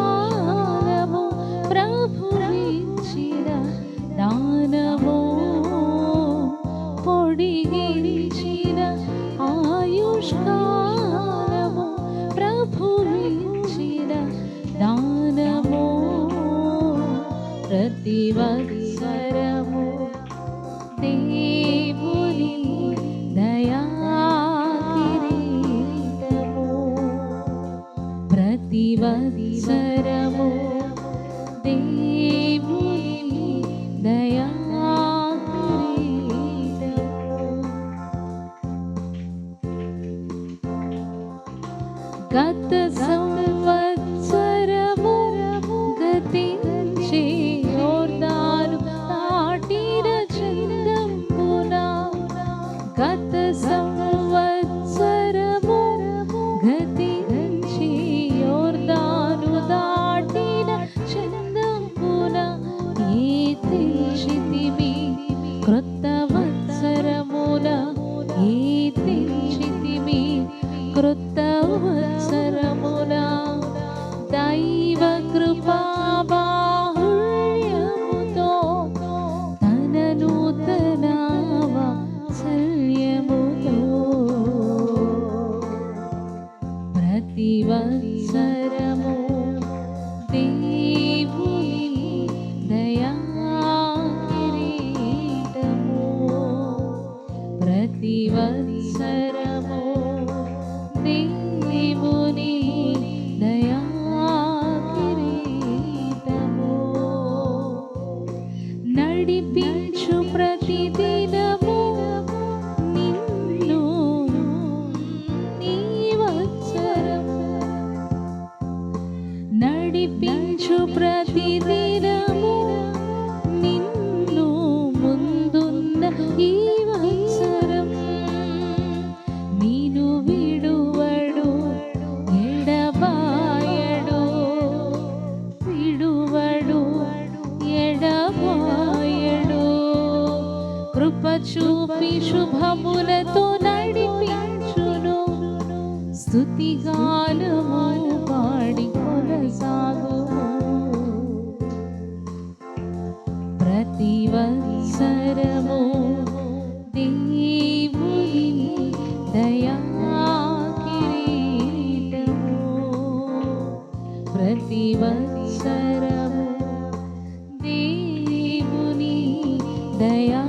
ஆயுஷ்காலமும் பிரபுவின் சில தானமும் ప్రతి ఆయుష్కాలము దానము ప్రతి వత్సరము. Gata Samvara వత్సరమున దైవ కృపా బాహుళ్యముతో తన నూతన వాత్సల్యముతో ప్రతి వత్సరము దేవుని దయా కిరీటము ప్రతి వత్సరము నడిపించు ప్రతిదినము నిన్ను ముందున్న ఈ వత్సరం నీను విడువడు ఎడబాయడు విడువడు ఎడబాయడు. కృప చూపి శుభములతో నడిపించును స్తుతిగానము ദിവസരമോ ദൈവുനി ദയാകിരീടമോ പ്രതിവത്സരമോ ദൈവുനി ദയാ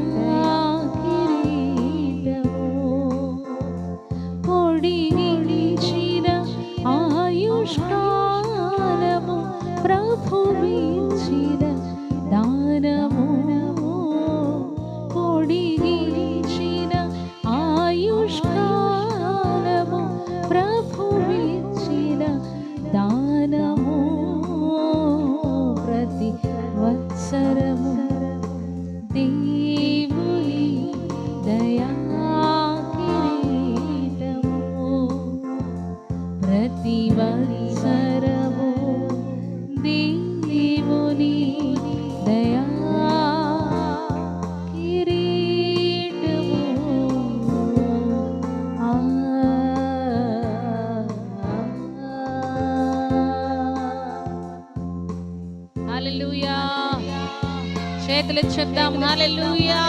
చేతులు చెప్దాం హల్లెలూయా